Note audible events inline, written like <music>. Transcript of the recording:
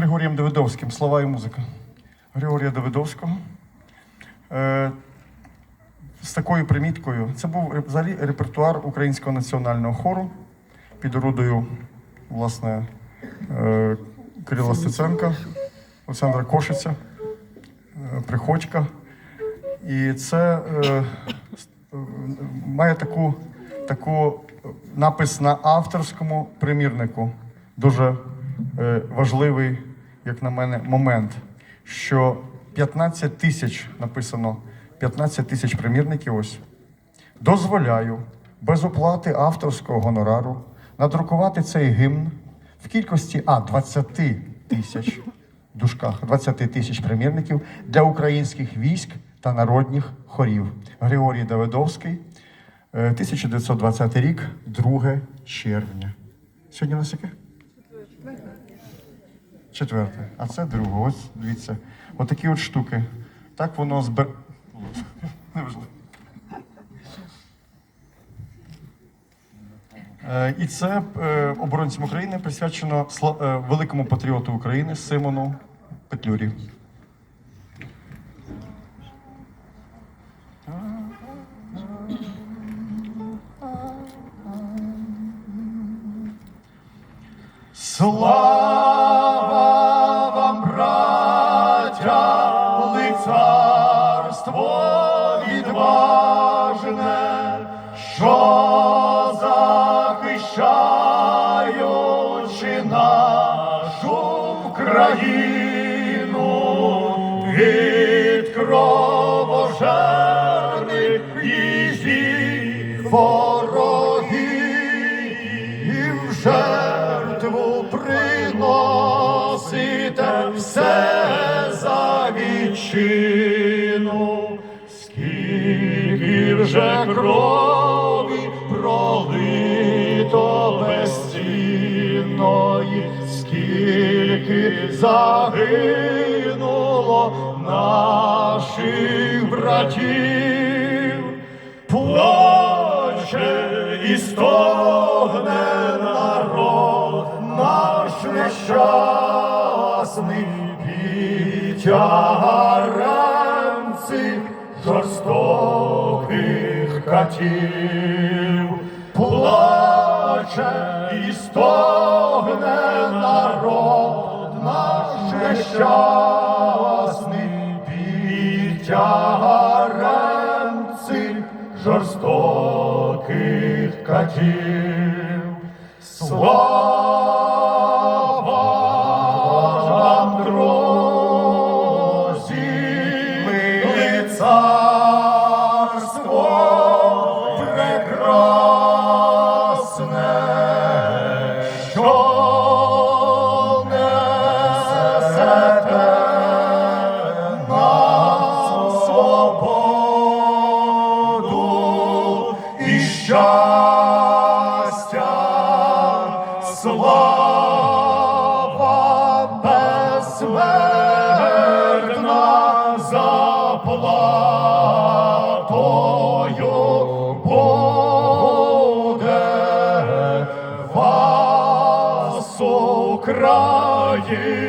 Григорієм Давидовським Слова і музика. Григорія Давидовського. Е, з такою приміткою. Це був взагалі репертуар Українського національного хору під орудою, власне, е, Кирила Стеценка, Олександра Кошиця, е, Приходька. І це е, е, має таку, таку напис на авторському примірнику. Дуже е, важливий, як на мене, момент, що 15 тисяч написано 15 тисяч примірників. Ось дозволяю без оплати авторського гонорару надрукувати цей гімн в кількості а 20 тисяч дужках 20 тисяч примірників для українських військ та народних хорів. Григорій Давидовський, е, 1920 рік, 2 червня. Сьогодні у нас яке? Четверте. А це друге. Ось дивіться. Отакі от штуки. Так воно збер. <laughs> Неважливо. Е, І це е, оборонцям України присвячено е, великому патріоту України Симону Петлюрі. Слава лицарство відважне, що захищаючи нашу країну від кровожерних її ворогів жертву приносите все вітчину, скільки вже крові пролито безцінної, скільки загинуло наших братів, плаче і стогне народ наш нещасний цих жорстоких катів. Плаче і стогне народ наш нещасний під тягарем цих жорстоких катів. Щастя, слава безсмертна заплатою буде вас Україна